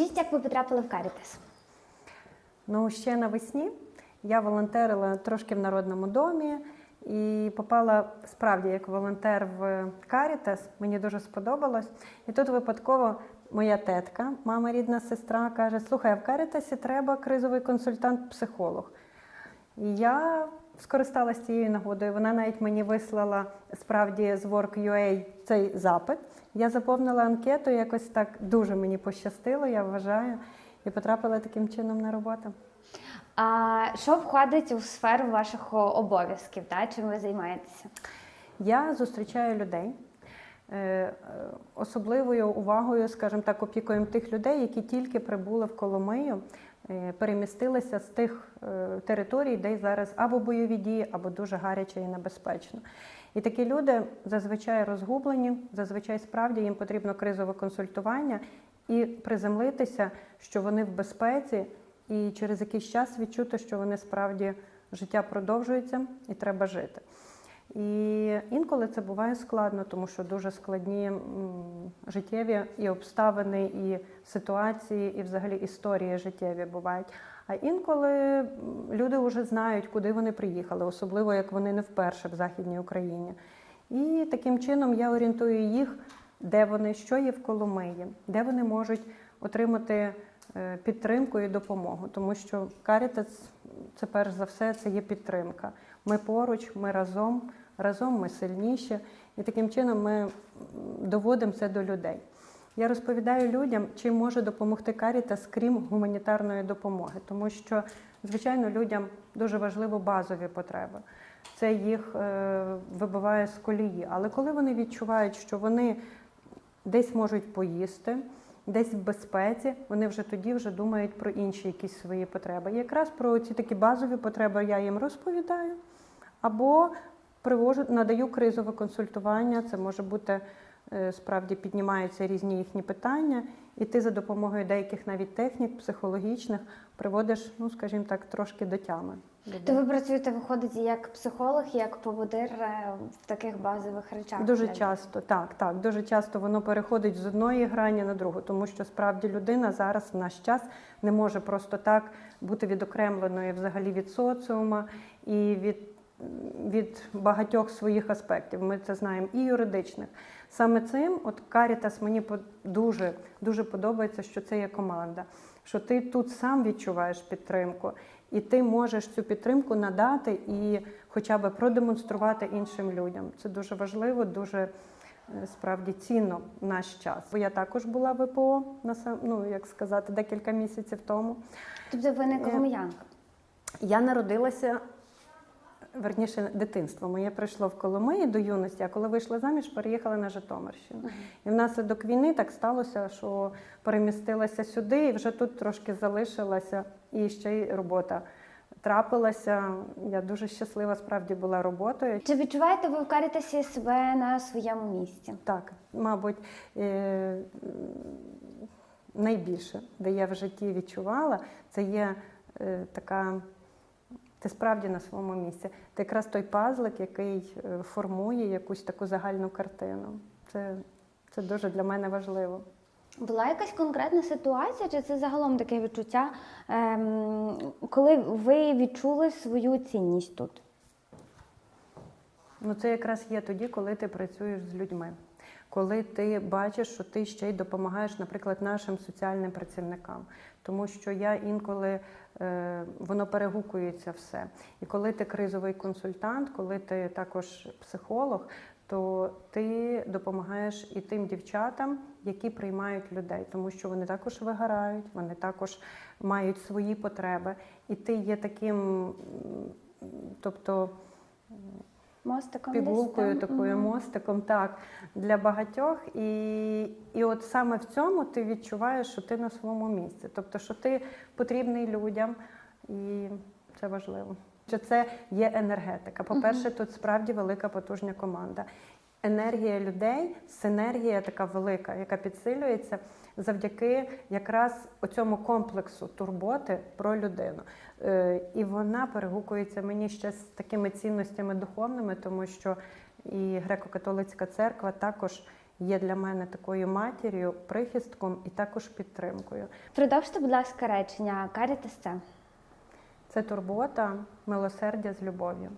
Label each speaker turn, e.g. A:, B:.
A: Розкажіть, як ви потрапили в Карітас?
B: Ну, ще навесні я волонтерила трошки в народному домі і попала справді як волонтер в Карітас. Мені дуже сподобалось. І тут випадково моя тетка, мама рідна сестра, каже: Слухай, а в Карітасі треба кризовий консультант-психолог. Я скористалася цією нагодою. Вона навіть мені вислала справді з Work.ua цей запит. Я заповнила анкету, якось так дуже мені пощастило, я вважаю, і потрапила таким чином на роботу.
A: А що входить у сферу ваших обов'язків? Та? Чим ви займаєтеся?
B: Я зустрічаю людей. е, е, Особливою увагою, скажімо так, опікуємо тих людей, які тільки прибули в Коломию, перемістилися з тих е, територій, де зараз або бойові дії, або дуже гаряче і небезпечно. І такі люди зазвичай розгублені, зазвичай справді їм потрібно кризове консультування і приземлитися, що вони в безпеці, і через якийсь час відчути, що вони справді життя продовжується і треба жити. І інколи це буває складно, тому що дуже складні життєві і обставини, і ситуації, і взагалі історії життєві бувають. А інколи люди вже знають, куди вони приїхали, особливо як вони не вперше в Західній Україні. І таким чином я орієнтую їх, де вони, що є в Коломиї, де вони можуть отримати підтримку і допомогу. Тому що Карітас це перш за все це є підтримка. Ми поруч, ми разом, разом ми сильніші, і таким чином ми доводимо це до людей. Я розповідаю людям, чим може допомогти Карітас, крім гуманітарної допомоги, тому що, звичайно, людям дуже важливо базові потреби. Це їх е, вибиває з колії. Але коли вони відчувають, що вони десь можуть поїсти, десь в безпеці, вони вже тоді вже думають про інші якісь свої потреби. Якраз про ці такі базові потреби я їм розповідаю. Або привожу, надаю кризове консультування. Це може бути е, справді піднімаються різні їхні питання, і ти за допомогою деяких навіть технік психологічних приводиш, ну скажімо так, трошки до тями. Людей.
A: То ви працюєте, виходить, як психолог, як поводир е, в таких базових речах?
B: Дуже часто, так, так, дуже часто воно переходить з одної грані на другу, тому що справді людина зараз в наш час не може просто так бути відокремленою взагалі від соціума і від, від багатьох своїх аспектів. Ми це знаємо і юридичних. Саме цим, от Карітас мені дуже, дуже подобається, що це є команда. Що ти тут сам відчуваєш підтримку, і ти можеш цю підтримку надати і хоча б продемонструвати іншим людям. Це дуже важливо, дуже е, справді цінно в наш час. Бо я також була в ВПО, насам- ну як сказати, декілька місяців тому.
A: Тобто ви не
B: Е,
A: коломиянка?
B: Я народилася, верніше, дитинство моє прийшло в Коломиї до юності, а коли вийшла заміж, переїхала на Житомирщину. І внаслідок війни так сталося, що перемістилася сюди і вже тут трошки залишилася, і ще й робота трапилася. Я дуже щаслива справді була роботою.
A: Чи відчуваєте ви в Карітасі себе на своєму місці?
B: Так, мабуть, е, найбільше, де я в житті відчувала, це є е, така. Ти справді на своєму місці. Це якраз той пазлик, який е, формує якусь таку загальну картину. Це, це дуже для мене важливо.
A: Була якась конкретна ситуація, чи це загалом таке відчуття, ем, коли ви відчули свою цінність тут?
B: Ну, це якраз є тоді, коли ти працюєш з людьми, коли ти бачиш, що ти ще й допомагаєш, наприклад, нашим соціальним працівникам. Тому що я інколи е, воно перегукується все. І коли ти кризовий консультант, коли ти також психолог, то ти допомагаєш і тим дівчатам, які приймають людей, тому що вони також вигорають, вони також мають свої потреби. І ти є таким, тобто
A: Мостиком десь
B: пігулкою,
A: там?
B: такою
A: Мгм.
B: мостиком, так, для багатьох. І, і от саме в цьому ти відчуваєш, що ти на своєму місці. Тобто, що ти потрібний людям, і це важливо. Що це є енергетика. По-перше, тут справді велика потужна команда. Енергія людей, синергія така велика, яка підсилюється завдяки якраз оцьому комплексу турботи про людину. Е, І вона перегукується мені ще з такими цінностями духовними, тому що і греко-католицька церква також є для мене такою матір'ю, прихистком і також підтримкою.
A: Продовжте, будь ласка, речення Карітас це.
B: Це турбота, милосердя з любов'ю.